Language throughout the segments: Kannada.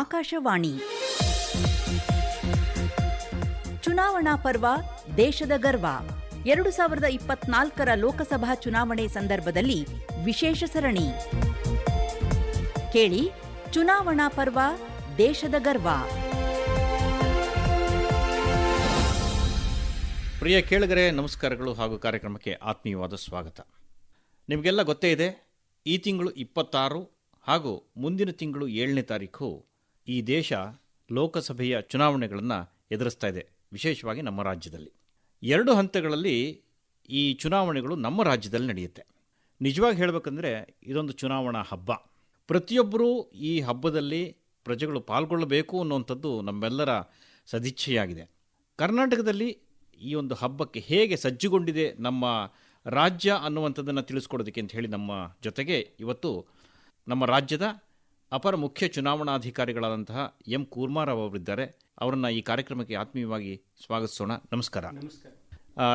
ಆಕಾಶವಾಣಿ. ಚುನಾವಣಾ ಪರ್ವ ದೇಶದ ಗರ್ವ. ಎರಡು ಸಾವಿರದ ಇಪ್ಪತ್ನಾಲ್ಕರ ಲೋಕಸಭಾ ಚುನಾವಣೆ ಸಂದರ್ಭದಲ್ಲಿ ವಿಶೇಷ ಸರಣಿ. ಕೇಳಿ, ಚುನಾವಣಾ ಪರ್ವ ದೇಶದ ಗರ್ವ. ಪ್ರಿಯ ಕೇಳಿಗರೆ, ನಮಸ್ಕಾರಗಳು ಹಾಗೂ ಕಾರ್ಯಕ್ರಮಕ್ಕೆ ಆತ್ಮೀಯವಾದ ಸ್ವಾಗತ. ನಿಮಗೆಲ್ಲ ಗೊತ್ತೇ ಇದೆ, ಈ ತಿಂಗಳು ಇಪ್ಪತ್ತಾರು ಹಾಗೂ ಮುಂದಿನ ತಿಂಗಳು ಏಳನೇ ತಾರೀಕು ಈ ದೇಶ ಲೋಕಸಭೆಯ ಚುನಾವಣೆಗಳನ್ನು ಎದುರಿಸ್ತಾ ಇದೆ, ವಿಶೇಷವಾಗಿ ನಮ್ಮ ರಾಜ್ಯದಲ್ಲಿ. ಎರಡು ಹಂತಗಳಲ್ಲಿ ಈ ಚುನಾವಣೆಗಳು ನಮ್ಮ ರಾಜ್ಯದಲ್ಲಿ ನಡೆಯುತ್ತೆ. ನಿಜವಾಗಿ ಹೇಳಬೇಕಂದ್ರೆ ಇದೊಂದು ಚುನಾವಣಾ ಹಬ್ಬ. ಪ್ರತಿಯೊಬ್ಬರೂ ಈ ಹಬ್ಬದಲ್ಲಿ ಪ್ರಜೆಗಳು ಪಾಲ್ಗೊಳ್ಳಬೇಕು ಅನ್ನುವಂಥದ್ದು ನಮ್ಮೆಲ್ಲರ ಸದಿಚ್ಛೆಯಾಗಿದೆ. ಕರ್ನಾಟಕದಲ್ಲಿ ಈ ಒಂದು ಹಬ್ಬಕ್ಕೆ ಹೇಗೆ ಸಜ್ಜುಗೊಂಡಿದೆ ನಮ್ಮ ರಾಜ್ಯ ಅನ್ನುವಂಥದ್ದನ್ನು ತಿಳಿಸ್ಕೊಡೋದಕ್ಕೆ ಅಂತ ಹೇಳಿ ನಮ್ಮ ಜೊತೆಗೆ ಇವತ್ತು ನಮ್ಮ ರಾಜ್ಯದ ಅಪರ ಮುಖ್ಯ ಚುನಾವಣಾಧಿಕಾರಿಗಳಾದಂತಹ ಎಂ ಕೂರ್ಮಾರಾವ್ ಅವರಿದ್ದಾರೆ. ಅವರನ್ನು ಈ ಕಾರ್ಯಕ್ರಮಕ್ಕೆ ಆತ್ಮೀಯವಾಗಿ ಸ್ವಾಗತಿಸೋಣ. ನಮಸ್ಕಾರ.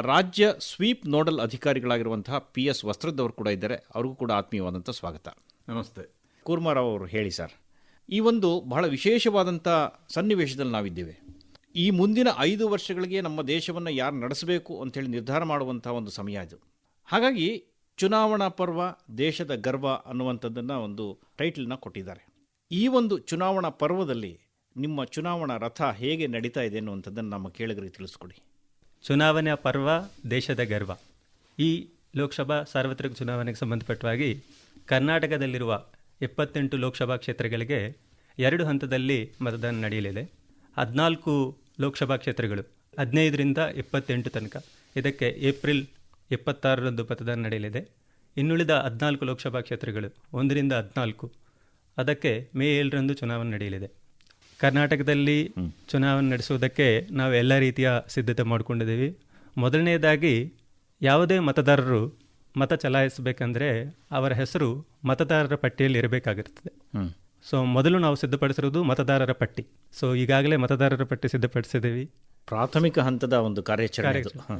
ರಾಜ್ಯ ಸ್ವೀಪ್ ನೋಡಲ್ ಅಧಿಕಾರಿಗಳಾಗಿರುವಂತಹ ಪಿ ಎಸ್ ವಸ್ತ್ರದ್ ಅವರು ಕೂಡ ಇದ್ದಾರೆ. ಅವ್ರಿಗೂ ಕೂಡ ಆತ್ಮೀಯವಾದಂಥ ಸ್ವಾಗತ. ನಮಸ್ತೆ. ಕೂರ್ಮಾರಾವ್ ಅವರು ಹೇಳಿ ಸರ್ ಈ ಒಂದು ಬಹಳ ವಿಶೇಷವಾದಂಥ ಸನ್ನಿವೇಶದಲ್ಲಿ ನಾವಿದ್ದೇವೆ. ಈ ಮುಂದಿನ ಐದು ವರ್ಷಗಳಿಗೆ ನಮ್ಮ ದೇಶವನ್ನು ಯಾರು ನಡೆಸಬೇಕು ಅಂತೇಳಿ ನಿರ್ಧಾರ ಮಾಡುವಂಥ ಒಂದು ಸಮಯ ಇದು. ಹಾಗಾಗಿ ಚುನಾವಣಾ ಪರ್ವ ದೇಶದ ಗರ್ವ ಅನ್ನುವಂಥದ್ದನ್ನು ಒಂದು ಟೈಟಲ್ನ ಕೊಟ್ಟಿದ್ದಾರೆ. ಈ ಒಂದು ಚುನಾವಣಾ ಪರ್ವದಲ್ಲಿ ನಿಮ್ಮ ಚುನಾವಣಾ ರಥ ಹೇಗೆ ನಡೀತಾ ಇದೆ ಅನ್ನುವಂಥದ್ದನ್ನು ನಮ್ಮ ಕೇಳಿಗರಿಗೆ ತಿಳಿಸ್ಕೊಡಿ. ಚುನಾವಣಾ ಪರ್ವ ದೇಶದ ಗರ್ವ. ಈ ಲೋಕಸಭಾ ಸಾರ್ವತ್ರಿಕ ಚುನಾವಣೆಗೆ ಸಂಬಂಧಪಟ್ಟವಾಗಿ ಕರ್ನಾಟಕದಲ್ಲಿರುವ ಎಪ್ಪತ್ತೆಂಟು ಲೋಕಸಭಾ ಕ್ಷೇತ್ರಗಳಿಗೆ ಎರಡು ಹಂತದಲ್ಲಿ ಮತದಾನ ನಡೆಯಲಿದೆ. ಹದಿನಾಲ್ಕು ಲೋಕಸಭಾ ಕ್ಷೇತ್ರಗಳು, ಹದಿನೈದರಿಂದ ಇಪ್ಪತ್ತೆಂಟು ತನಕ. ಇದಕ್ಕೆ ಏಪ್ರಿಲ್ ಇಪ್ಪತ್ತಾರರಂದು ಮತದಾನ ನಡೆಯಲಿದೆ. ಇನ್ನುಳಿದ ಹದಿನಾಲ್ಕು ಲೋಕಸಭಾ ಕ್ಷೇತ್ರಗಳು ಒಂದರಿಂದ ಹದಿನಾಲ್ಕು. ಅದಕ್ಕೆ ಮೇ ಏಳರಂದು ಚುನಾವಣೆ ನಡೆಯಲಿದೆ. ಕರ್ನಾಟಕದಲ್ಲಿ ಚುನಾವಣೆ ನಡೆಸುವುದಕ್ಕೆ ನಾವು ಎಲ್ಲ ರೀತಿಯ ಸಿದ್ಧತೆ ಮಾಡಿಕೊಂಡಿದ್ದೀವಿ. ಮೊದಲನೆಯದಾಗಿ ಯಾವುದೇ ಮತದಾರರು ಮತ ಚಲಾಯಿಸಬೇಕಂದ್ರೆ ಅವರ ಹೆಸರು ಮತದಾರರ ಪಟ್ಟಿಯಲ್ಲಿ ಇರಬೇಕಾಗಿರ್ತದೆ. ಸೊ ಮೊದಲು ನಾವು ಸಿದ್ಧಪಡಿಸಿರೋದು ಮತದಾರರ ಪಟ್ಟಿ. ಸೊ ಈಗಾಗಲೇ ಮತದಾರರ ಪಟ್ಟಿ ಸಿದ್ಧಪಡಿಸಿದ್ದೀವಿ. ಪ್ರಾಥಮಿಕ ಹಂತದ ಒಂದು ಕಾರ್ಯಾಚರಣೆ ಅದ್ರ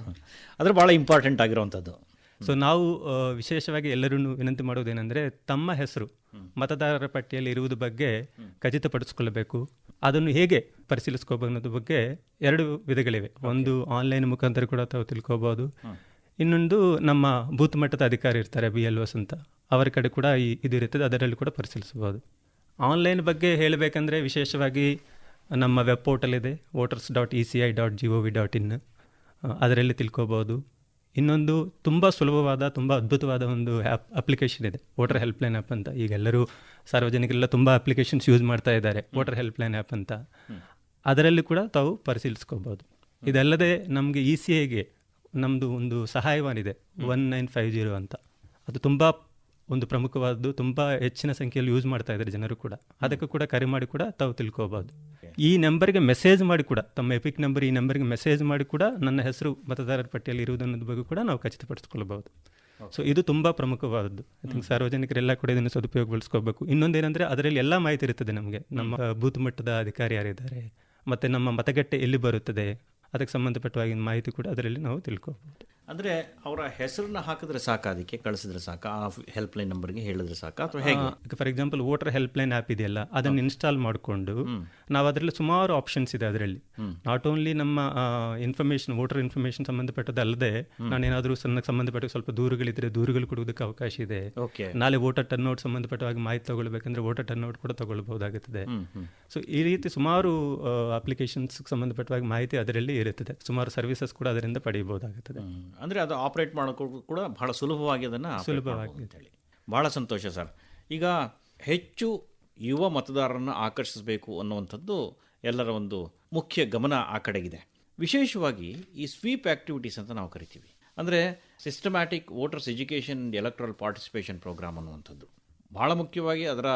ಆದರೆ ಭಾಳ ಇಂಪಾರ್ಟೆಂಟ್ ಆಗಿರುವಂಥದ್ದು. ಸೊ ನಾವು ವಿಶೇಷವಾಗಿ ಎಲ್ಲರೂ ವಿನಂತಿ ಮಾಡೋದೇನೆಂದರೆ ತಮ್ಮ ಹೆಸರು ಮತದಾರರ ಪಟ್ಟಿಯಲ್ಲಿ ಇರುವುದು ಬಗ್ಗೆ ಖಚಿತಪಡಿಸಿಕೊಳ್ಳಬೇಕು. ಅದನ್ನು ಹೇಗೆ ಪರಿಶೀಲಿಸ್ಕೋಬೇಕು ಅನ್ನೋದ್ರ ಬಗ್ಗೆ ಎರಡು ವಿಧಗಳಿವೆ. ಒಂದು ಆನ್ಲೈನ್ ಮುಖಾಂತರ ಕೂಡ ತಾವು ತಿಳ್ಕೊಬೋದು. ಇನ್ನೊಂದು ನಮ್ಮ ಬೂತ್ ಮಟ್ಟದ ಅಧಿಕಾರಿ ಇರ್ತಾರೆ ಬಿ. ಎಲ್. ಒಸ್ ಅಂತ. ಅವರ ಕಡೆ ಕೂಡ ಈ ಇದು ಇರುತ್ತದೆ ಅದರಲ್ಲಿ ಕೂಡ ಪರಿಶೀಲಿಸಬಹುದು. ಆನ್ಲೈನ್ ಬಗ್ಗೆ ಹೇಳಬೇಕಂದ್ರೆ ವಿಶೇಷವಾಗಿ ನಮ್ಮ ವೆಬ್ ಪೋರ್ಟಲ್ ಇದೆ voters dot E C I dot G O V dot in ಅದರಲ್ಲಿ ತಿಳ್ಕೊಬೋದು. ಇನ್ನೊಂದು ತುಂಬ ಸುಲಭವಾದ ತುಂಬ ಅದ್ಭುತವಾದ ಒಂದು ಆ್ಯಪ್ ಅಪ್ಲಿಕೇಶನ್ ಇದೆ ವೋಟರ್ ಹೆಲ್ಪ್ಲೈನ್ ಆ್ಯಪ್ ಅಂತ. ಈಗ ಎಲ್ಲರೂ ಸಾರ್ವಜನಿಕರೆಲ್ಲ ತುಂಬ ಅಪ್ಲಿಕೇಶನ್ಸ್ ಯೂಸ್ ಮಾಡ್ತಾ ಇದ್ದಾರೆ ವೋಟರ್ ಹೆಲ್ಪ್ಲೈನ್ ಆ್ಯಪ್ ಅಂತ. ಅದರಲ್ಲಿ ಕೂಡ ತಾವು ಪರಿಶೀಲಿಸ್ಕೋಬೋದು. ಇದಲ್ಲದೆ ನಮಗೆ ಇ ಸಿ ಐಗೆ ನಮ್ಮದು ಒಂದು ಸಹಾಯವಾಣಿ ಇದೆ ಒನ್ ನೈನ್ ಫೈವ್ ಜೀರೋ ಅಂತ. ಅದು ತುಂಬ ಒಂದು ಪ್ರಮುಖವಾದ್ದು ತುಂಬ ಹೆಚ್ಚಿನ ಸಂಖ್ಯೆಯಲ್ಲಿ ಯೂಸ್ ಮಾಡ್ತಾ ಇದ್ದಾರೆ ಜನರು ಕೂಡ. ಅದಕ್ಕೂ ಕೂಡ ಕರೆ ಮಾಡಿ ಕೂಡ ತಾವು ತಿಳ್ಕೋಬಹುದು ಈ ನಂಬರ್ಗೆ ಮೆಸೇಜ್ ಮಾಡಿ ಕೂಡ ತಮ್ಮ ಎಪಿಕ್ ನಂಬರ್ ಈ ನಂಬರ್ಗೆ ಮೆಸೇಜ್ ಮಾಡಿ ಕೂಡ ನನ್ನ ಹೆಸರು ಮತದಾರರ ಪಟ್ಟಿಯಲ್ಲಿ ಇರುವುದನ್ನೋದ್ರ ಬಗ್ಗೆ ಕೂಡ ನಾವು ಖಚಿತಪಡಿಸ್ಕೊಳ್ಬಹುದು ಸೊ ಇದು ತುಂಬ ಪ್ರಮುಖವಾದದ್ದು ಐ ಥಿಂಕ್ ಸಾರ್ವಜನಿಕರೆಲ್ಲ ಕೂಡ ಇದನ್ನು ಸದುಪಯೋಗಗೊಳಿಸ್ಕೋಬೇಕು ಇನ್ನೊಂದೇನೆಂದರೆ ಅದರಲ್ಲಿ ಎಲ್ಲ ಮಾಹಿತಿ ಇರ್ತದೆ ನಮಗೆ. ನಮ್ಮ ಬೂತ್ ಮಟ್ಟದ ಅಧಿಕಾರಿ ಯಾರಿದ್ದಾರೆ ಮತ್ತು ನಮ್ಮ ಮತಗಟ್ಟೆ ಎಲ್ಲಿ ಬರುತ್ತದೆ ಅದಕ್ಕೆ ಸಂಬಂಧಪಟ್ಟವಾಗಿನ ಮಾಹಿತಿ ಕೂಡ ಅದರಲ್ಲಿ ನಾವು ತಿಳ್ಕೋಬಹುದು ಅಂದರೆ ಅವರ ಹೆಸರನ್ನ ಹಾಕಿದ್ರೆ ಸಾಕ ಅದಕ್ಕೆ ಕಳಿಸಿದ್ರೆ ಸಾಕ ಆ ಹೆಲ್ಪ್ಲೈನ್ ನಂಬರ್ಗೆ ಹೇಳಿದ್ರೆ ಸಾಕು ಅಥವಾ ಹೇಗೆ? For example voter helpline app ಇದೆಯಲ್ಲ ಅದನ್ನು ಇನ್ಸ್ಟಾಲ್ ಮಾಡಿಕೊಂಡು ನಾವು ಅದರಲ್ಲಿ ಸುಮಾರು ಆಪ್ಷನ್ಸ್ ಇದೆ ಅದರಲ್ಲಿ. ನಾಟ್ ಓನ್ಲಿ ನಮ್ಮ ಇನ್ಫಾರ್ಮೇಷನ್ ವೋಟರ್ ಇನ್ಫಾರ್ಮೇಷನ್ ಸಂಬಂಧಪಟ್ಟದಲ್ಲದೆ ನಾನೇನಾದರೂ ಸಣ್ಣ ಸಂಬಂಧಪಟ್ಟ ಸ್ವಲ್ಪ ದೂರುಗಳಿದ್ರೆ ದೂರುಗಳು ಕೊಡುವುದಕ್ಕೆ ಅವಕಾಶ ಇದೆ. ಓಕೆ ನಾಳೆ ವೋಟರ್ ಟರ್ನ್ ಔಟ್ ಸಂಬಂಧಪಟ್ಟವಾಗಿ ಮಾಹಿತಿ ತಗೊಳ್ಬೇಕಂದ್ರೆ ವೋಟರ್ ಟರ್ನ್ ಔಟ್ ಕೂಡ ತಗೊಳ್ಬಹುದಾಗುತ್ತದೆ. ಸೊ ಈ ರೀತಿ ಸುಮಾರು ಅಪ್ಲಿಕೇಶನ್ಸ್ ಸಂಬಂಧಪಟ್ಟವಾಗಿ ಮಾಹಿತಿ ಅದರಲ್ಲಿ ಇರುತ್ತದೆ. ಸುಮಾರು ಸರ್ವಿಸಸ್ ಕೂಡ ಅದರಿಂದ ಪಡೆಯಬಹುದಾಗುತ್ತದೆ. ಅಂದರೆ ಅದು ಆಪರೇಟ್ ಮಾಡೋಕ್ಕೂ ಕೂಡ ಬಹಳ ಸುಲಭವಾಗಿ ಅದನ್ನು ಸುಲಭವಾಗಿ ಅಂತೇಳಿ ಭಾಳ ಸಂತೋಷ ಸರ್. ಈಗ ಹೆಚ್ಚು ಯುವ ಮತದಾರರನ್ನು ಆಕರ್ಷಿಸಬೇಕು ಅನ್ನುವಂಥದ್ದು ಎಲ್ಲರ ಒಂದು ಮುಖ್ಯ ಗಮನ ಆ ಕಡೆಗಿದೆ. ವಿಶೇಷವಾಗಿ ಈ ಸ್ವೀಪ್ ಆ್ಯಕ್ಟಿವಿಟೀಸ್ ಅಂತ ನಾವು ಕರಿತೀವಿ. ಅಂದರೆ systematic voters education and electoral participation program ಅನ್ನುವಂಥದ್ದು. ಭಾಳ ಮುಖ್ಯವಾಗಿ ಅದರ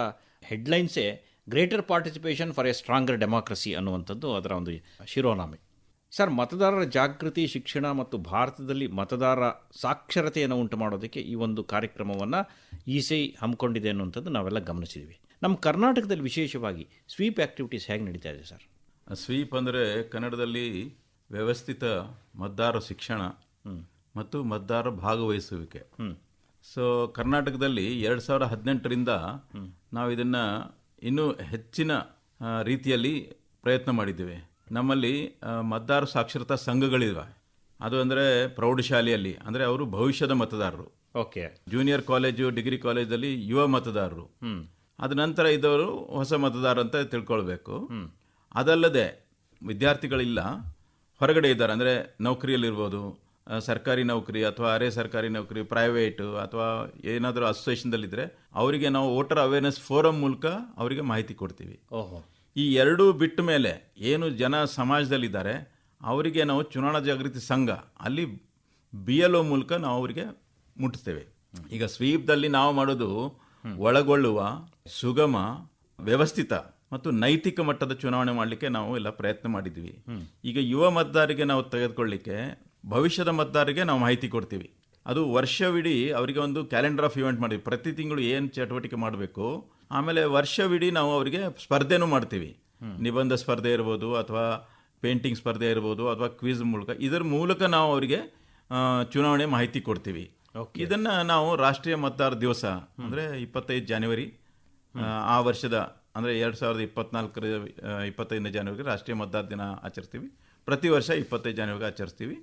ಹೆಡ್ಲೈನ್ಸೇ greater participation for a stronger democracy ಅನ್ನುವಂಥದ್ದು ಅದರ ಒಂದು ಶಿರೋನಾಮೆ. ಸರ್ ಮತದಾರರ ಜಾಗೃತಿ ಶಿಕ್ಷಣ ಮತ್ತು ಭಾರತದಲ್ಲಿ ಮತದಾರ ಸಾಕ್ಷರತೆಯನ್ನು ಉಂಟು ಮಾಡೋದಕ್ಕೆ ಈ ಒಂದು ಕಾರ್ಯಕ್ರಮವನ್ನು ಇ ಸಿ ಹಮ್ಮಿಕೊಂಡಿದೆ ಅನ್ನುವಂಥದ್ದು ನಾವೆಲ್ಲ ಗಮನಿಸಿದ್ವಿ. ನಮ್ಮ ಕರ್ನಾಟಕದಲ್ಲಿ ವಿಶೇಷವಾಗಿ ಸ್ವೀಪ್ ಆ್ಯಕ್ಟಿವಿಟೀಸ್ ಹೇಗೆ ನಡೀತಾ ಇದೆ ಸರ್? ಸ್ವೀಪ್ ಅಂದರೆ ಕನ್ನಡದಲ್ಲಿ ವ್ಯವಸ್ಥಿತ ಮತದಾರ ಶಿಕ್ಷಣ ಮತ್ತು ಮತದಾರ ಭಾಗವಹಿಸುವಿಕೆ. ಸೊ ಕರ್ನಾಟಕದಲ್ಲಿ ಎರಡು ಸಾವಿರ ಹದಿನೆಂಟರಿಂದ ನಾವು ಇದನ್ನು ಇನ್ನೂ ಹೆಚ್ಚಿನ ರೀತಿಯಲ್ಲಿ ಪ್ರಯತ್ನ ಮಾಡಿದ್ದೇವೆ. ನಮ್ಮಲ್ಲಿ ಮತದಾರ ಸಾಕ್ಷರತಾ ಸಂಘಗಳಿವೆ ಅದು ಅಂದರೆ ಪ್ರೌಢಶಾಲೆಯಲ್ಲಿ ಅಂದರೆ ಅವರು ಭವಿಷ್ಯದ ಮತದಾರರು. ಓಕೆ. ಜೂನಿಯರ್ ಕಾಲೇಜು ಡಿಗ್ರಿ ಕಾಲೇಜಲ್ಲಿ ಯುವ ಮತದಾರರು. ಅದ ನಂತರ ಇದ್ದವರು ಹೊಸ ಮತದಾರ ಅಂತ ತಿಳ್ಕೊಳ್ಬೇಕು. ಅದಲ್ಲದೆ ವಿದ್ಯಾರ್ಥಿಗಳಿಲ್ಲ ಹೊರಗಡೆ ಇದ್ದಾರೆ. ಅಂದರೆ ನೌಕರಿಯಲ್ಲಿರ್ಬೋದು ಸರ್ಕಾರಿ ನೌಕರಿ ಅಥವಾ ಅರೆ ಸರ್ಕಾರಿ ನೌಕರಿ ಪ್ರೈವೇಟು ಅಥವಾ ಏನಾದರೂ ಅಸೋಸಿಯೇಷನ್ದಲ್ಲಿದ್ದರೆ ಅವರಿಗೆ ನಾವು ವೋಟರ್ ಅವೇರ್ನೆಸ್ ಫೋರಮ್ ಮೂಲಕ ಅವರಿಗೆ ಮಾಹಿತಿ ಕೊಡ್ತೀವಿ. ಓಹೋ. ಈ ಎರಡೂ ಬಿಟ್ಟ ಮೇಲೆ ಏನು ಜನ ಸಮಾಜದಲ್ಲಿದ್ದಾರೆ, ಅವರಿಗೆ ನಾವು ಚುನಾವಣಾ ಜಾಗೃತಿ ಸಂಘ, ಅಲ್ಲಿ ಬಿ ಎಲ್ ಒ ಮೂಲಕ ನಾವು ಅವರಿಗೆ ಮುಟ್ಟಿಸ್ತೇವೆ ಈಗ ಸ್ವೀಪ್ದಲ್ಲಿ ನಾವು ಮಾಡೋದು ಒಳಗೊಳ್ಳುವ, ಸುಗಮ, ವ್ಯವಸ್ಥಿತ ಮತ್ತು ನೈತಿಕ ಮಟ್ಟದ ಚುನಾವಣೆ ಮಾಡಲಿಕ್ಕೆ ನಾವು ಎಲ್ಲ ಪ್ರಯತ್ನ ಮಾಡಿದ್ವಿ. ಈಗ ಯುವ ಮತದಾರರಿಗೆ ನಾವು ತೆಗೆದುಕೊಳ್ಳಿಕ್ಕೆ, ಭವಿಷ್ಯದ ಮತದಾರರಿಗೆ ನಾವು ಮಾಹಿತಿ ಕೊಡ್ತೀವಿ. ಅದು ವರ್ಷವಿಡೀ ಅವರಿಗೆ ಒಂದು ಕ್ಯಾಲೆಂಡರ್ ಆಫ್ ಇವೆಂಟ್ ಮಾಡಿದ್ವಿ. ಪ್ರತಿ ತಿಂಗಳು ಏನು ಚಟುವಟಿಕೆ ಮಾಡಬೇಕು ಆಮೇಲೆ ವರ್ಷವಿಡೀ ನಾವು ಅವರಿಗೆ ಸ್ಪರ್ಧೆನೂ ಮಾಡ್ತೀವಿ. ನಿಬಂಧ ಸ್ಪರ್ಧೆ ಇರ್ಬೋದು ಅಥವಾ ಪೇಂಟಿಂಗ್ ಸ್ಪರ್ಧೆ ಇರ್ಬೋದು ಅಥವಾ ಕ್ವಿಜ್ ಮೂಲಕ. ಇದರ ಮೂಲಕ ನಾವು ಅವರಿಗೆ ಚುನಾವಣೆ ಮಾಹಿತಿ ಕೊಡ್ತೀವಿ. ಇದನ್ನು ನಾವು ರಾಷ್ಟ್ರೀಯ ಮತದಾರ ದಿವಸ ಅಂದರೆ ಇಪ್ಪತ್ತೈದು ಜಾನ್ವರಿ ಆ, ವರ್ಷದ ಅಂದರೆ ಎರಡು ಸಾವಿರದ ಇಪ್ಪತ್ನಾಲ್ಕರ ಇಪ್ಪತ್ತೈದನೇ ಜಾನ್ವರಿಗೆ ರಾಷ್ಟ್ರೀಯ ಮತದಾರ ದಿನ ಆಚರಿಸ್ತೀವಿ. ಪ್ರತಿ ವರ್ಷ ಇಪ್ಪತ್ತೈದು ಜಾನ್ವರಿಗೆ ಆಚರಿಸ್ತೀವಿ.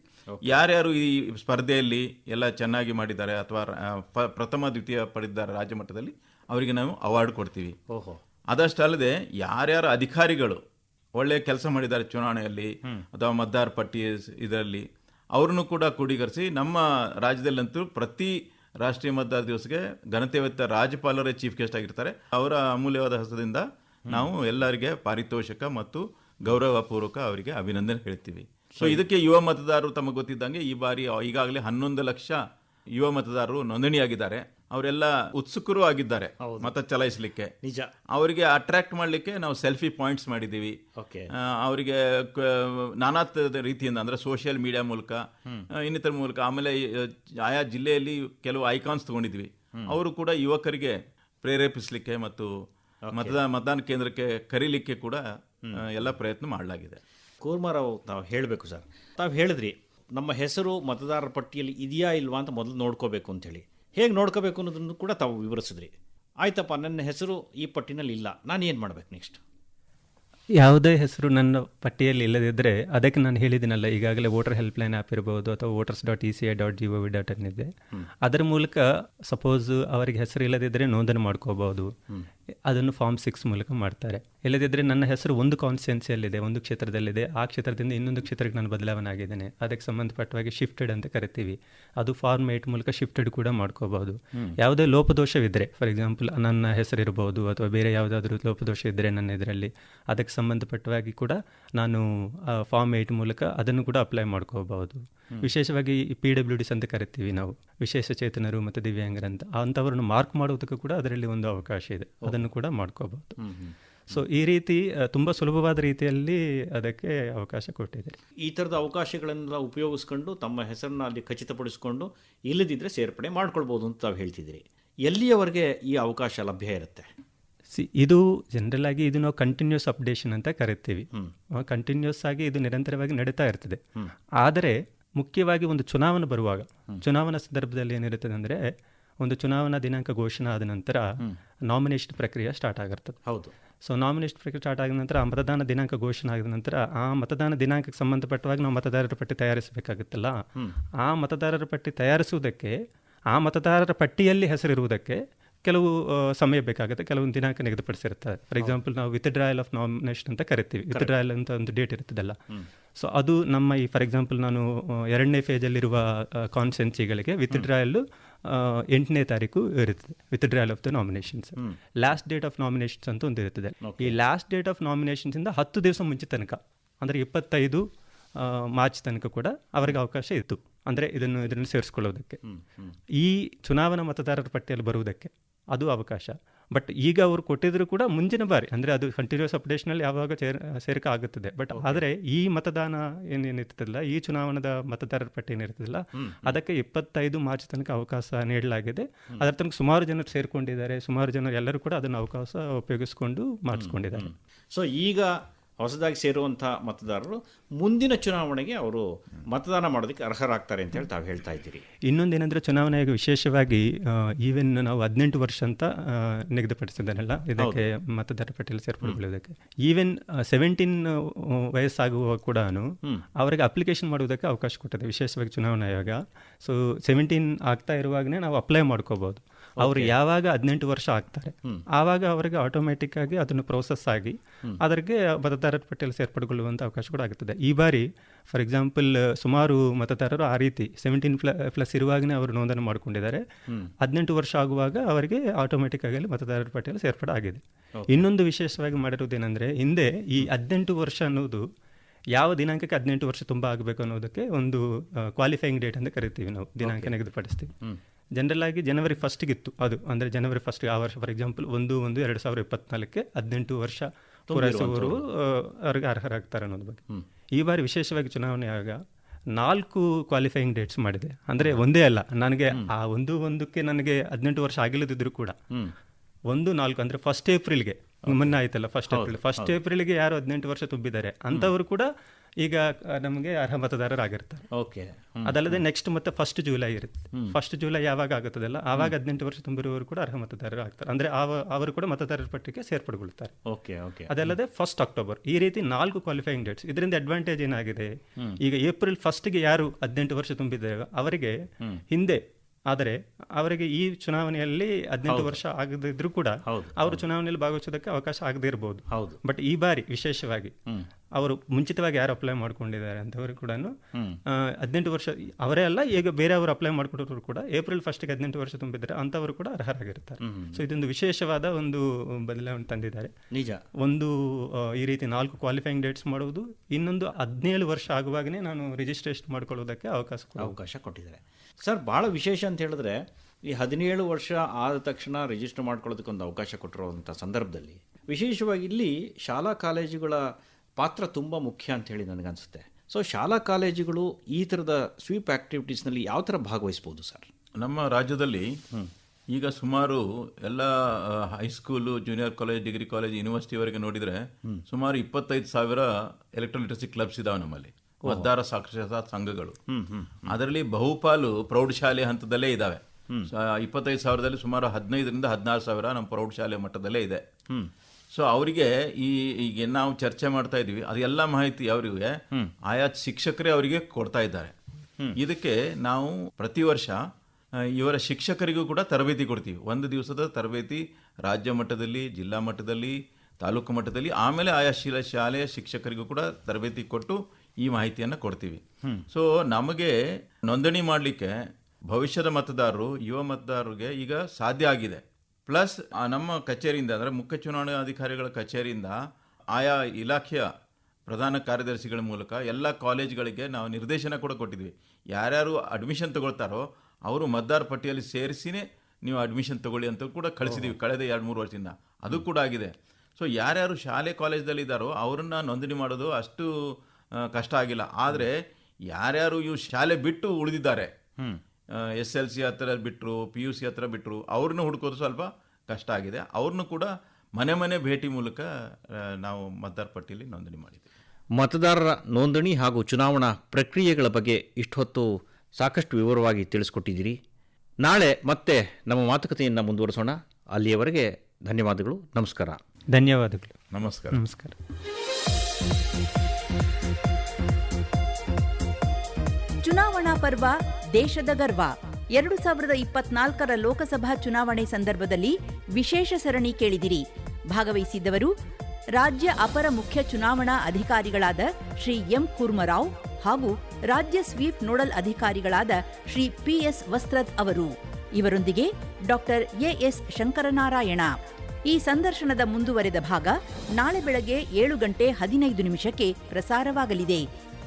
ಯಾರ್ಯಾರು ಈ ಸ್ಪರ್ಧೆಯಲ್ಲಿ ಎಲ್ಲ ಚೆನ್ನಾಗಿ ಮಾಡಿದ್ದಾರೆ ಅಥವಾ ಪ್ರಥಮ ದ್ವಿತೀಯ ಪಡೆದಿದ್ದಾರೆ ರಾಜ್ಯ ಮಟ್ಟದಲ್ಲಿ ಅವರಿಗೆ ನಾವು ಅವಾರ್ಡ್ ಕೊಡ್ತೀವಿ. ಓಹೋ. ಅದಷ್ಟಲ್ಲದೆ ಯಾರ್ಯಾರ ಅಧಿಕಾರಿಗಳು ಒಳ್ಳೆಯ ಕೆಲಸ ಮಾಡಿದ್ದಾರೆ ಚುನಾವಣೆಯಲ್ಲಿ ಅಥವಾ ಮತದಾರ ಪಟ್ಟಿ ಇದರಲ್ಲಿ ಅವ್ರನ್ನೂ ಕೂಡ ಕ್ರೋಢೀಕರಿಸಿ ನಮ್ಮ ರಾಜ್ಯದಲ್ಲಂತೂ ಪ್ರತಿ ರಾಷ್ಟ್ರೀಯ ಮತದಾರ ದಿವಸಕ್ಕೆ ಘನತೆವೆತ್ತ ರಾಜ್ಯಪಾಲರೇ ಚೀಫ್ ಗೆಸ್ಟ್ ಆಗಿರ್ತಾರೆ. ಅವರ ಅಮೂಲ್ಯವಾದ ಹಸದಿಂದ ನಾವು ಎಲ್ಲರಿಗೆ ಪಾರಿತೋಷಕ ಮತ್ತು ಗೌರವಪೂರ್ವಕ ಅವರಿಗೆ ಅಭಿನಂದನೆ ಹೇಳ್ತೀವಿ. ಸೊ ಇದಕ್ಕೆ ಯುವ ಮತದಾರರು ತಮಗೆ ಗೊತ್ತಿದ್ದಂಗೆ ಈ ಬಾರಿ ಈಗಾಗಲೇ ಹನ್ನೊಂದು ಲಕ್ಷ ಯುವ ಮತದಾರರು ನೋಂದಣಿಯಾಗಿದ್ದಾರೆ. ಅವರೆಲ್ಲ ಉತ್ಸುಕರು ಆಗಿದ್ದಾರೆ ಮತ ಚಲಾಯಿಸಲಿಕ್ಕೆ. ನಿಜ. ಅವರಿಗೆ ಅಟ್ರಾಕ್ಟ್ ಮಾಡಲಿಕ್ಕೆ ನಾವು ಸೆಲ್ಫಿ ಪಾಯಿಂಟ್ಸ್ ಮಾಡಿದ್ದೀವಿ ಅವರಿಗೆ ನಾನಾ ರೀತಿಯಿಂದ ಅಂದ್ರೆ ಸೋಷಿಯಲ್ ಮೀಡಿಯಾ ಮೂಲಕ ಇನ್ನಿತರ ಮೂಲಕ ಆಮೇಲೆ ಆಯಾ ಜಿಲ್ಲೆಯಲ್ಲಿ ಕೆಲವು ಐಕಾನ್ಸ್ ತಗೊಂಡಿದ್ವಿ. ಅವರು ಕೂಡ ಯುವಕರಿಗೆ ಪ್ರೇರೇಪಿಸಲಿಕ್ಕೆ ಮತ್ತು ಮತದಾನ ಮತದಾನ ಕೇಂದ್ರಕ್ಕೆ ಕರೀಲಿಕ್ಕೆ ಕೂಡ ಎಲ್ಲ ಪ್ರಯತ್ನ ಮಾಡಲಾಗಿದೆ. ಕೂರ್ಮಾರಾವ್ ತಾವು ಹೇಳಬೇಕು ಸರ್. ತಾವು ಹೇಳಿದ್ರಿ ನಮ್ಮ ಹೆಸರು ಮತದಾರರ ಪಟ್ಟಿಯಲ್ಲಿ ಇದೆಯಾ ಇಲ್ವಾ ಅಂತ ಮೊದಲು ನೋಡ್ಕೋಬೇಕು ಅಂತೇಳಿ ಹೇಗೆ ನೋಡ್ಕೋಬೇಕು ಅನ್ನೋದನ್ನು ಕೂಡ ತಾವು ವಿವರಿಸಿದ್ರಿ. ಆಯ್ತಪ್ಪ ನನ್ನ ಹೆಸರು ಈ ಪಟ್ಟಿನಲ್ಲಿ ಇಲ್ಲ. ನಾನು ಏನು ಮಾಡ್ಬೇಕು ನೆಕ್ಸ್ಟ್ ಯಾವುದೇ ಹೆಸರು ನನ್ನ ಪಟ್ಟಿಯಲ್ಲಿ ಇಲ್ಲದಿದ್ದರೆ ಅದಕ್ಕೆ ನಾನು ಹೇಳಿದ್ದೀನಲ್ಲ ಈಗಾಗಲೇ ವೋಟರ್ ಹೆಲ್ಪ್ಲೈನ್ ಆ್ಯಪ್ ಇರ್ಬೋದು ಅಥವಾ voters dot E C I dot G O V dot ಅನ್ನಿದೆ ಇದೆ ಅದರ ಮೂಲಕ ಸಪೋಸ್ ಅವರಿಗೆ ಹೆಸರು ಇಲ್ಲದಿದ್ದರೆ ನೋಂದಣಿ ಮಾಡ್ಕೋಬಹುದು. ಅದನ್ನು ಫಾರ್ಮ್ ಸಿಕ್ಸ್ ಮೂಲಕ ಮಾಡ್ತಾರೆ. ಇಲ್ಲದಿದ್ದರೆ ನನ್ನ ಹೆಸರು ಒಂದು ಕಾನ್ಸ್ಟಿಟ್ಯೂನ್ಸಿಯಲ್ಲಿದೆ ಒಂದು ಕ್ಷೇತ್ರದಲ್ಲಿದೆ. ಆ ಕ್ಷೇತ್ರದಿಂದ ಇನ್ನೊಂದು ಕ್ಷೇತ್ರಕ್ಕೆ ನಾನು ಬದಲಾವಣೆ ಆಗಿದ್ದೇನೆ ಅದಕ್ಕೆ ಸಂಬಂಧಪಟ್ಟವಾಗಿ ಶಿಫ್ಟೆಡ್ ಅಂತ ಕರಿತೀವಿ. ಅದು ಫಾರ್ಮ್ ಏಟ್ ಮೂಲಕ ಶಿಫ್ಟೆಡ್ ಕೂಡ ಮಾಡ್ಕೋಬಹುದು. ಯಾವುದೇ ಲೋಪದೋಷವಿದ್ದರೆ ಫಾರ್ ಎಕ್ಸಾಂಪಲ್ ನನ್ನ ಹೆಸರು ಇರಬಹುದು ಅಥವಾ ಬೇರೆ ಯಾವುದಾದ್ರೂ ಲೋಪದೋಷ ಇದ್ದರೆ ನನ್ನ ಇದರಲ್ಲಿ ಅದಕ್ಕೆ ಸಂಬಂಧಪಟ್ಟವಾಗಿ ಕೂಡ ನಾನು ಫಾರ್ಮ್ ಏಟ್ ಮೂಲಕ ಅದನ್ನು ಕೂಡ ಅಪ್ಲೈ ಮಾಡ್ಕೋಬಹುದು. ವಿಶೇಷವಾಗಿ ಪಿ ಡಬ್ಲ್ಯೂ ಡಿಸ್ ಅಂತ ಕರಿತೀವಿ ನಾವು. ವಿಶೇಷ ಚೇತನರು ಮತ್ತು ದಿವ್ಯಾಂಗರಂತ ಅಂಥವ್ರನ್ನು ಮಾರ್ಕ್ ಮಾಡೋದಕ್ಕೂ ಕೂಡ ಅದರಲ್ಲಿ ಒಂದು ಅವಕಾಶ ಇದೆ. ಅದನ್ನು ಕೂಡ ಮಾಡ್ಕೋಬಹುದು. ಸೊ ಈ ರೀತಿ ತುಂಬ ಸುಲಭವಾದ ರೀತಿಯಲ್ಲಿ ಅದಕ್ಕೆ ಅವಕಾಶ ಕೊಟ್ಟಿದ್ದಾರೆ. ಈ ಥರದ ಅವಕಾಶಗಳನ್ನೆಲ್ಲ ಉಪಯೋಗಿಸ್ಕೊಂಡು ತಮ್ಮ ಹೆಸರನ್ನ ಅಲ್ಲಿ ಖಚಿತಪಡಿಸಿಕೊಂಡು ಇಲ್ಲದಿದ್ದರೆ ಸೇರ್ಪಡೆ ಮಾಡ್ಕೊಳ್ಬೋದು ಅಂತ ತಾವು ಹೇಳ್ತಿದ್ದೀರಿ. ಎಲ್ಲಿಯವರೆಗೆ ಈ ಅವಕಾಶ ಲಭ್ಯ ಇರುತ್ತೆ? ಸಿ ಇದು ಜನರಲ್ ಆಗಿ ಇದು ನಾವು ಕಂಟಿನ್ಯೂಸ್ ಅಪ್ಡೇಷನ್ ಅಂತ ಕರಿತೀವಿ. ಕಂಟಿನ್ಯೂಸ್ ಆಗಿ ಇದು ನಿರಂತರವಾಗಿ ನಡೀತಾ ಇರ್ತದೆ. ಆದರೆ ಮುಖ್ಯವಾಗಿ ಒಂದು ಚುನಾವಣೆ ಬರುವಾಗ ಚುನಾವಣಾ ಸಂದರ್ಭದಲ್ಲಿ ಏನಿರುತ್ತದೆ ಅಂದರೆ ಒಂದು ಚುನಾವಣಾ ದಿನಾಂಕ ಘೋಷಣೆ ಆದ ನಂತರ ನಾಮಿನೇಷನ್ ಪ್ರಕ್ರಿಯೆ ಸ್ಟಾರ್ಟ್ ಆಗಿರ್ತದೆ. ಹೌದು. ಸೊ ನಾಮಿನೇಷನ್ ಪ್ರಕ್ರಿಯೆ ಸ್ಟಾರ್ಟ್ ಆಗಿದ ನಂತರ ಆ ಮತದಾನ ದಿನಾಂಕ ಘೋಷಣೆ ಆಗಿದ ನಂತರ ಆ ಮತದಾನ ದಿನಾಂಕಕ್ಕೆ ಸಂಬಂಧಪಟ್ಟವಾಗಿ ನಾವು ಮತದಾರರ ಪಟ್ಟಿ ತಯಾರಿಸಬೇಕಾಗುತ್ತಲ್ಲ? ಆ ಮತದಾರರ ಪಟ್ಟಿ ತಯಾರಿಸುವುದಕ್ಕೆ ಆ ಮತದಾರರ ಪಟ್ಟಿಯಲ್ಲಿ ಹೆಸರಿರುವುದಕ್ಕೆ ಕೆಲವು ಸಮಯ ಬೇಕಾಗುತ್ತೆ ಕೆಲವೊಂದು ದಿನಾಂಕ ನಿಗದಿಪಡಿಸಿರ್ತಾರೆ ಫಾರ್ ಎಕ್ಸಾಂಪಲ್ ನಾವು ವಿತ್ ಡ್ರಾಯಲ್ ಆಫ್ ನಾಮಿನೇಷನ್ ಅಂತ ಕರಿತೀವಿ. ವಿತ್ ಡ್ರಾಯಲ್ ಅಂತ ಒಂದು ಡೇಟ್ ಇರ್ತದಲ್ಲ ಸೊ ಅದು ನಮ್ಮ ಈ ಫಾರ್ ಎಕ್ಸಾಂಪಲ್ ನಾನು ಎರಡನೇ ಫೇಜಲ್ಲಿರುವ ಕಾನ್ಸೆನ್ಸಿಗಳಿಗೆ ವಿತ್ ಡ್ರಾಯಲ್ ಎಂಟನೇ ತಾರೀಕು ಇರುತ್ತದೆ. Withdrawal of the nominations last date of nominations ಅಂತ ಒಂದು ಇರುತ್ತದೆ. ಈ ಲಾಸ್ಟ್ ಡೇಟ್ ಆಫ್ ನಾಮಿನೇಷನ್ಸ್ ಇಂದ ಹತ್ತು ದಿವಸ ಮುಂಚೆ ತನಕ ಅಂದರೆ ಇಪ್ಪತ್ತೈದು ಮಾರ್ಚ್ ತನಕ ಕೂಡ ಅವರಿಗೆ ಅವಕಾಶ ಇತ್ತು. ಅಂದರೆ ಇದನ್ನು ಇದನ್ನು ಸೇರಿಸ್ಕೊಳ್ಳೋದಕ್ಕೆ. ಈ ಚುನಾವಣಾ ಮತದಾರರ ಪಟ್ಟಿಯಲ್ಲಿ ಬರುವುದಕ್ಕೆ ಅದು ಅವಕಾಶ. ಬಟ್ ಈಗ ಅವರು ಕೊಟ್ಟಿದ್ರು ಕೂಡ ಮುಂಚಿನ ಬಾರಿ. ಅಂದರೆ ಅದು ಕಂಟಿನ್ಯೂಸ್ ಅಪ್ಡೇಷನಲ್ಲಿ ಯಾವಾಗ ಸೇರ್ ಸೇರಿಕೆ ಆಗುತ್ತದೆ. ಬಟ್ ಆದರೆ ಈ ಮತದಾನ ಏನೇನಿರ್ತದಲ್ಲ ಈ ಚುನಾವಣದ ಮತದಾರರ ಪಟ್ಟಿ ಏನಿರ್ತದಲ್ಲ ಅದಕ್ಕೆ ಇಪ್ಪತ್ತೈದು ಮಾರ್ಚ್ ತನಕ ಅವಕಾಶ ನೀಡಲಾಗಿದೆ. ಅದರ ತನಕ ಸುಮಾರು ಜನರು ಸೇರ್ಕೊಂಡಿದ್ದಾರೆ. ಸುಮಾರು ಜನರು ಎಲ್ಲರೂ ಕೂಡ ಅದನ್ನು ಅವಕಾಶ ಉಪಯೋಗಿಸಿಕೊಂಡು ಮಾಡಿಸ್ಕೊಂಡಿದ್ದಾರೆ. ಸೊ ಈಗ ಹೊಸದಾಗಿ ಸೇರುವಂಥ ಮತದಾರರು ಮುಂದಿನ ಚುನಾವಣೆಗೆ ಅವರು ಮತದಾನ ಮಾಡೋದಕ್ಕೆ ಅರ್ಹರಾಗ್ತಾರೆ ಅಂತ ಹೇಳಿ ತಾವು ಹೇಳ್ತಾ ಇದ್ದೀರಿ. ಇನ್ನೊಂದೇನೆಂದರೆ ಚುನಾವಣೆಗೆ ಆಯೋಗ ವಿಶೇಷವಾಗಿ ಈವೆನ್ ನಾವು ಹದಿನೆಂಟು ವರ್ಷ ಅಂತ ಆ, ನಿಗದಿಪಡಿಸಿದ್ದಾರಲ್ಲ ಇದಕ್ಕೆ ಮತದಾರ ಪಟ್ಟಿಯಲ್ಲಿ ಸೇರ್ಪಡೆಗೊಳ್ಳುವುದಕ್ಕೆ ಈವನ್ ಸೆವೆಂಟೀನ್ ವಯಸ್ಸಾಗುವ ಕೂಡ ಅವರಿಗೆ ಅಪ್ಲಿಕೇಶನ್ ಮಾಡುವುದಕ್ಕೆ ಅವಕಾಶ ಕೊಟ್ಟಿದೆ ವಿಶೇಷವಾಗಿ ಚುನಾವಣಾ ಆಯೋಗ. ಸೊ ಸೆವೆಂಟೀನ್ ಆಗ್ತಾ ಇರುವಾಗಲೇ ನಾವು ಅಪ್ಲೈ ಮಾಡ್ಕೋಬಹುದು ಅವರು ಯಾವಾಗ ಹದಿನೆಂಟು ವರ್ಷ ಆಗ್ತಾರೆ ಆವಾಗ ಅವರಿಗೆ ಆಟೋಮೆಟಿಕ್ ಆಗಿ ಅದನ್ನು ಪ್ರೋಸೆಸ್ ಆಗಿ ಅದರಿಗೆ ಮತದಾರರ ಪಟ್ಟಿಯಲ್ಲಿ ಸೇರ್ಪಡೆಗೊಳ್ಳುವಂಥ ಅವಕಾಶ ಕೂಡ ಆಗುತ್ತದೆ. ಈ ಬಾರಿ ಫಾರ್ ಎಕ್ಸಾಂಪಲ್ ಸುಮಾರು ಮತದಾರರು ಆ ರೀತಿ ಸೆವೆಂಟೀನ್ ಪ್ಲಸ್ ಇರುವಾಗಲೇ ಅವರು ನೋಂದಣಿ ಮಾಡಿಕೊಂಡಿದ್ದಾರೆ. ಹದಿನೆಂಟು ವರ್ಷ ಆಗುವಾಗ ಅವರಿಗೆ ಆಟೋಮೆಟಿಕ್ ಆಗಿ ಮತದಾರರ ಪಟ್ಟಿಯಲ್ಲಿ ಸೇರ್ಪಡೆ ಆಗಿದೆ ಇನ್ನೊಂದು ವಿಶೇಷವಾಗಿ ಮಾಡಿರುವುದೇನೆಂದರೆ ಹಿಂದೆ ಈ ಹದಿನೆಂಟು ವರ್ಷ ಅನ್ನೋದು ಯಾವ ದಿನಾಂಕಕ್ಕೆ ಹದಿನೆಂಟು ವರ್ಷ ತುಂಬ ಆಗಬೇಕು ಅನ್ನೋದಕ್ಕೆ ಒಂದು ಕ್ವಾಲಿಫೈಯಿಂಗ್ ಡೇಟ್ ಅಂತ ಕರಿತೀವಿ ನಾವು ದಿನಾಂಕ ನಿಗದಿಪಡಿಸ್ತೀವಿ. ಜನರಲ್ ಆಗಿ ಜನವರಿ ಫಸ್ಟ್ಗಿತ್ತು ಅದು. ಅಂದರೆ ಜನವರಿ ಫಸ್ಟ್ಗೆ ಆ ವರ್ಷ ಫಾರ್ ಎಕ್ಸಾಂಪಲ್ ಒಂದು ಒಂದು ಎರಡು ಸಾವಿರ ಇಪ್ಪತ್ನಾಲ್ಕಕ್ಕೆ ಹದಿನೆಂಟು ವರ್ಷ ಪೂರೈಸುವವರು ಅವ್ರಿಗೆ ಅರ್ಹರಾಗ್ತಾರೆ ಅನ್ನೋದ್ರ ಬಗ್ಗೆ. ಈ ಬಾರಿ ವಿಶೇಷವಾಗಿ ಚುನಾವಣೆ ಆಗ ನಾಲ್ಕು ಕ್ವಾಲಿಫೈಯಿಂಗ್ ಡೇಟ್ಸ್ ಮಾಡಿದೆ. ಅಂದರೆ ಒಂದೇ ಅಲ್ಲ ನನಗೆ ಆ ಒಂದು ಒಂದಕ್ಕೆ ನನಗೆ ಹದಿನೆಂಟು ವರ್ಷ ಆಗಿಲ್ಲದಿದ್ರು ಕೂಡ ಒಂದು ನಾಲ್ಕು ಅಂದರೆ ಫಸ್ಟ್ ಏಪ್ರಿಲ್ಗೆ ಮೊನ್ನೆ ಆಯ್ತಲ್ಲ ಫಸ್ಟ್ ಏಪ್ರಿಲ್ ಫಸ್ಟ್ ಏಪ್ರಿಲ್ಗೆ ಯಾರು ಹದಿನೆಂಟು ವರ್ಷ ತುಂಬಿದ್ದಾರೆ. ಅಂಥವ್ರು ಕೂಡ ಈಗ ನಮಗೆ ಅರ್ಹ ಮತದಾರರಾಗಿರ್ತಾರೆ. ಓಕೆ. ಅದಲ್ಲದೆ ನೆಕ್ಸ್ಟ್ ಮತ್ತೆ ಫಸ್ಟ್ ಜುಲೈ ಇರುತ್ತೆ. ಫಸ್ಟ್ ಜುಲೈ ಯಾವಾಗ ಆಗುತ್ತದಲ್ಲ? ಆವಾಗ ಹದಿನೆಂಟು ವರ್ಷ ತುಂಬಿರುವವರು ಕೂಡ ಅರ್ಹ ಮತದಾರರು ಆಗ್ತಾರೆ ಅಂದ್ರೆ ಅವರು ಕೂಡ ಮತದಾರರ ಪಟ್ಟಿಗೆ ಸೇರ್ಪಡೆಗೊಳ್ತಾರೆ ಓಕೆ ಓಕೆ. ಅದಲ್ಲದೆ ಫಸ್ಟ್ ಅಕ್ಟೋಬರ್ ಈ ರೀತಿ ನಾಲ್ಕು ಕ್ವಾಲಿಫೈಯಿಂಗ್ ಡೇಟ್ಸ್ ಇದರಿಂದ ಅಡ್ವಾಂಟೇಜ್ ಏನಾಗಿದೆ? ಈಗ ಏಪ್ರಿಲ್ ಫಸ್ಟ್ಗೆ ಯಾರು ಹದಿನೆಂಟು ವರ್ಷ ತುಂಬಿದ್ದೇವೆ ಅವರಿಗೆ ಹಿಂದೆ ಆದರೆ ಅವರಿಗೆ ಈ ಚುನಾವಣೆಯಲ್ಲಿ ಹದಿನೆಂಟು ವರ್ಷ ಆಗದಿದ್ರು ಕೂಡ. ಅವರು ಚುನಾವಣೆಯಲ್ಲಿ ಭಾಗವಹಿಸೋದಕ್ಕೆ ಅವಕಾಶ ಆಗದೇ ಇರಬಹುದು ಹೌದು. ಬಟ್ ಈ ಬಾರಿ ವಿಶೇಷವಾಗಿ ಅವರು ಮುಂಚಿತವಾಗಿ ಯಾರು ಅಪ್ಲೈ ಮಾಡ್ಕೊಂಡಿದ್ದಾರೆ ಅಂತವರು ಕೂಡ ಹದಿನೆಂಟು ವರ್ಷ ಅವರೇ ಅಲ್ಲ ಈಗ ಬೇರೆಯವರು ಅಪ್ಲೈ ಮಾಡ್ಕೊಟ್ಟವರು ಕೂಡ ಏಪ್ರಿಲ್ ಫಸ್ಟ್ಗೆ ಹದಿನೆಂಟು ವರ್ಷ ತುಂಬಿದ್ದಾರೆ ಅಂಥವರು ಕೂಡ ಅರ್ಹರಾಗಿರ್ತಾರೆ. ಸೊ ಇದೊಂದು ವಿಶೇಷವಾದ ಒಂದು ಬದಲಾವಣೆ ತಂದಿದ್ದಾರೆ. ನಿಜ. ಒಂದು ಈ ರೀತಿ ನಾಲ್ಕು ಕ್ವಾಲಿಫೈಯಿಂಗ್ ಡೇಟ್ಸ್ ಮಾಡುವುದು ಇನ್ನೊಂದು ಹದಿನೇಳು ವರ್ಷ ಆಗುವಾಗನೇ ನಾನು ರಿಜಿಸ್ಟ್ರೇಷನ್ ಮಾಡ್ಕೊಳ್ಳೋದಕ್ಕೆ ಅವಕಾಶ ಅವಕಾಶ ಕೊಟ್ಟಿದ್ದಾರೆ. ಸರ್ ಭಾಳ ವಿಶೇಷ ಅಂತ ಹೇಳಿದ್ರೆ ಈ ಹದಿನೇಳು ವರ್ಷ ಆದ ತಕ್ಷಣ ರಿಜಿಸ್ಟರ್ ಮಾಡ್ಕೊಳ್ಳೋದಕ್ಕೆ ಒಂದು ಅವಕಾಶ ಕೊಟ್ಟಿರುವಂಥ ಸಂದರ್ಭದಲ್ಲಿ ವಿಶೇಷವಾಗಿ ಇಲ್ಲಿ ಶಾಲಾ ಕಾಲೇಜುಗಳ ಪಾತ್ರ ತುಂಬ ಮುಖ್ಯ ಅಂತ ಹೇಳಿ ನನಗನ್ಸುತ್ತೆ. ಸೊ ಶಾಲಾ ಕಾಲೇಜುಗಳು ಈ ಥರದ ಸ್ವೀಪ್ ಆ್ಯಕ್ಟಿವಿಟೀಸ್ನಲ್ಲಿ ಯಾವ ಥರ ಭಾಗವಹಿಸ್ಬೋದು ಸರ್? ನಮ್ಮ ರಾಜ್ಯದಲ್ಲಿ ಈಗ ಸುಮಾರು ಎಲ್ಲ high school junior college degree college ಯೂನಿವರ್ಸಿಟಿವರೆಗೆ ನೋಡಿದರೆ ಸುಮಾರು ಇಪ್ಪತ್ತೈದು ಸಾವಿರ ಎಲೆಕ್ಟ್ರಾಲ್ ಲಿಟ್ರಸಿ ಕ್ಲಬ್ಸ್ ಇದಾವೆ ನಮ್ಮಲ್ಲಿ. ಮತದಾರ ಸಾಕ್ಷರತಾ ಸಂಘಗಳು. ಅದರಲ್ಲಿ ಬಹುಪಾಲು ಪ್ರೌಢಶಾಲೆ ಹಂತದಲ್ಲೇ ಇದಾವೆ. ಸ- ಇಪ್ಪತ್ತೈದು ಸಾವಿರದಲ್ಲಿ ಸುಮಾರು ಹದಿನೈದರಿಂದ ಹದಿನಾರು ಸಾವಿರ ನಮ್ಮ ಪ್ರೌಢಶಾಲೆ ಮಟ್ಟದಲ್ಲೇ ಇದೆ. ಸೊ ಅವರಿಗೆ ಈ ಈಗ ನಾವು ಚರ್ಚೆ ಮಾಡ್ತಾ ಇದೀವಿ ಅದೆಲ್ಲ ಮಾಹಿತಿ ಅವರಿಗೆ ಆಯಾ ಶಿಕ್ಷಕರೇ ಅವರಿಗೆ ಕೊಡ್ತಾ ಇದ್ದಾರೆ. ಇದಕ್ಕೆ ನಾವು ಪ್ರತಿ ವರ್ಷ ಇವರ ಶಿಕ್ಷಕರಿಗೂ ಕೂಡ ತರಬೇತಿ ಕೊಡ್ತೀವಿ. ಒಂದು ದಿವಸದ ತರಬೇತಿ ರಾಜ್ಯ ಮಟ್ಟದಲ್ಲಿ ಜಿಲ್ಲಾ ಮಟ್ಟದಲ್ಲಿ ತಾಲೂಕು ಮಟ್ಟದಲ್ಲಿ ಆಮೇಲೆ ಆಯಾ ಶಿಲ ಶಾಲೆಯ ಶಿಕ್ಷಕರಿಗೂ ಕೂಡ ತರಬೇತಿ ಕೊಟ್ಟು ಈ ಮಾಹಿತಿಯನ್ನು ಕೊಡ್ತೀವಿ. ಸೊ ನಮಗೆ ನೋಂದಣಿ ಮಾಡಲಿಕ್ಕೆ ಭವಿಷ್ಯದ ಮತದಾರರು ಯುವ ಮತದಾರರಿಗೆ ಈಗ ಸಾಧ್ಯ ಆಗಿದೆ. ಪ್ಲಸ್ ನಮ್ಮ ಕಚೇರಿಯಿಂದ ಅಂದರೆ ಮುಖ್ಯ ಚುನಾವಣಾಧಿಕಾರಿಗಳ ಕಚೇರಿಯಿಂದ ಆಯಾ ಇಲಾಖೆಯ ಪ್ರಧಾನ ಕಾರ್ಯದರ್ಶಿಗಳ ಮೂಲಕ ಎಲ್ಲ ಕಾಲೇಜ್ಗಳಿಗೆ ನಾವು ನಿರ್ದೇಶನ ಕೂಡ ಕೊಟ್ಟಿದ್ವಿ. ಯಾರ್ಯಾರು ಅಡ್ಮಿಷನ್ ತಗೊಳ್ತಾರೋ ಅವರು ಮತದಾರ ಪಟ್ಟಿಯಲ್ಲಿ ಸೇರಿಸಿನೇ ನೀವು ಅಡ್ಮಿಷನ್ ತಗೊಳ್ಳಿ ಅಂತ ಕೂಡ ಕಳಿಸಿದ್ದೀವಿ ಕಳೆದ ಎರಡು ಮೂರು ವರ್ಷದಿಂದ. ಅದು ಕೂಡ ಆಗಿದೆ. ಸೊ ಯಾರ್ಯಾರು ಶಾಲೆ ಕಾಲೇಜ್ದಲ್ಲಿ ಇದ್ದಾರೋ ಅವರನ್ನು ನೋಂದಣಿ ಮಾಡೋದು ಅಷ್ಟು ಕಷ್ಟ ಆಗಿಲ್ಲ. ಆದರೆ ಯಾರ್ಯಾರು ಇವು ಶಾಲೆ ಬಿಟ್ಟು ಉಳಿದಿದ್ದಾರೆ ಎಸ್ ಎಲ್ ಸಿ ಹತ್ರ ಬಿಟ್ಟರು ಪಿ ಯು ಸಿ ಹತ್ರ ಬಿಟ್ಟರು ಅವ್ರನ್ನ ಹುಡುಕೋದು ಸ್ವಲ್ಪ ಕಷ್ಟ ಆಗಿದೆ. ಅವ್ರನ್ನೂ ಕೂಡ ಮನೆ ಮನೆ ಭೇಟಿ ಮೂಲಕ ನಾವು ಮತದಾರ ಪಟ್ಟಿಯಲ್ಲಿ ನೋಂದಣಿ ಮಾಡಿದ್ದೀವಿ. ಮತದಾರರ ನೋಂದಣಿ ಹಾಗೂ ಚುನಾವಣಾ ಪ್ರಕ್ರಿಯೆಗಳ ಬಗ್ಗೆ ಇಷ್ಟೊತ್ತು ಸಾಕಷ್ಟು ವಿವರವಾಗಿ ತಿಳಿಸ್ಕೊಟ್ಟಿದ್ದೀರಿ. ನಾಳೆ ಮತ್ತೆ ನಮ್ಮ ಮಾತುಕತೆಯನ್ನು ಮುಂದುವರಿಸೋಣ. ಅಲ್ಲಿಯವರೆಗೆ ಧನ್ಯವಾದಗಳು. ನಮಸ್ಕಾರ. ಧನ್ಯವಾದಗಳು. ನಮಸ್ಕಾರ. ನಮಸ್ಕಾರ. ಚುನಾವಣಾ ಪರ್ವ ದೇಶದ ಗರ್ವ. ಎರಡು ಸಾವಿರದ ಇಪ್ಪತ್ನಾಲ್ಕರ ಲೋಕಸಭಾ ಚುನಾವಣೆ ಸಂದರ್ಭದಲ್ಲಿ ವಿಶೇಷ ಸರಣಿ ಕೇಳಿದಿರಿ. ಭಾಗವಹಿಸಿದ್ದವರು ರಾಜ್ಯ ಅಪರ ಮುಖ್ಯ ಚುನಾವಣಾ ಅಧಿಕಾರಿಗಳಾದ ಶ್ರೀ ಎಂ ಕೂರ್ಮರಾವ್ ಹಾಗೂ ರಾಜ್ಯ ಸ್ವೀಪ್ ನೋಡಲ್ ಅಧಿಕಾರಿಗಳಾದ ಶ್ರೀ ಪಿಎಸ್ ವಸ್ತ್ರದ್ ಅವರು. ಇವರೊಂದಿಗೆ ಡಾಕ್ಟರ್ ಎಎಸ್ ಶಂಕರನಾರಾಯಣ. ಈ ಸಂದರ್ಶನದ ಮುಂದುವರೆದ ಭಾಗ ನಾಳೆ ಬೆಳಗ್ಗೆ ಏಳು ಗಂಟೆ ಹದಿನೈದು ನಿಮಿಷಕ್ಕೆ ಪ್ರಸಾರವಾಗಲಿದೆ.